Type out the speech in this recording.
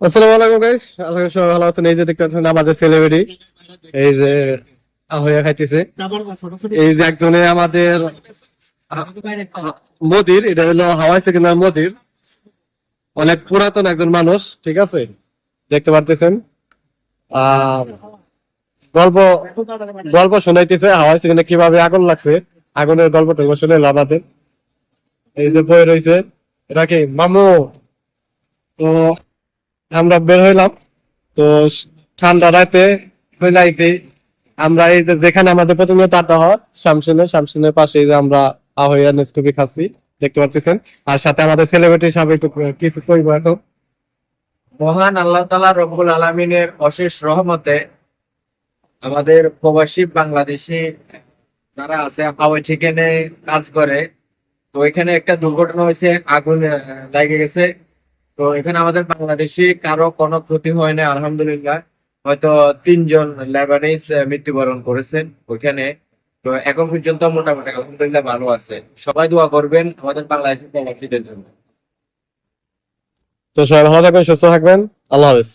আসসালামু আলাইকুম গাইস আশা করি সবাই ভালো আছেন। এই যে দেখতে পাচ্ছেন আমাদের সেলিব্রিটি এই যে হইয়া খাইতেছে। এই যে একজনে আমাদের মোদির। এটা হলো হাওয়াই সেকেন্ডার মোদির। অনেক পুরাতন একজন মানুষ, ঠিক আছে? দেখতে পারতেছেন? আর গল্প গল্প শোনাইতেছে হাওয়াই সেকেন্ডে কীভাবে আগুন লাগছে। আগুনের গল্প টল্প শুনে আমাদের এই যে বই রয়েছে। এটা কি? মামু। তো আমরা বের হইলাম। তো ঠান্ডা রাতে আইছি। আমরা এই যে যেখানে আমাদের প্রতিনিয়ত আড্ডা হয় শামসুনে শামসুনের পাশে যে আমরা আহইয়া নেসকপি খাচ্ছি, দেখতে পাচ্ছেন আর সাথে আমাদের সেলিব্রিটি হিসাবে একটু কিছু কইবো এখন। মহান আল্লাহ তালা রব্বুল আলমিনের অশেষ রহমতে আমাদের প্রবাসী বাংলাদেশি যারা আছে, হাওয়াই চিকেনে কাজ করে, তো এখানে একটা দুর্ঘটনা হয়েছে, আগুন লেগে গেছে। তো এখানে আমাদের বাংলাদেশে কারও কোনো ক্ষতি হয় না আলহামদুলিল্লাহ। হয়তো তিনজন লেবানিস মৃত্যুবরণ করেছেন ওইখানে। তো এখন পর্যন্ত মোটামুটি আলহামদুলিল্লাহ ভালো আছে। সবাই দোয়া করবেন আমাদের বাংলাদেশের জন্য। তো সবাই ভালো থাকবেন, সুস্থ থাকবেন। আল্লাহ হাফেজ।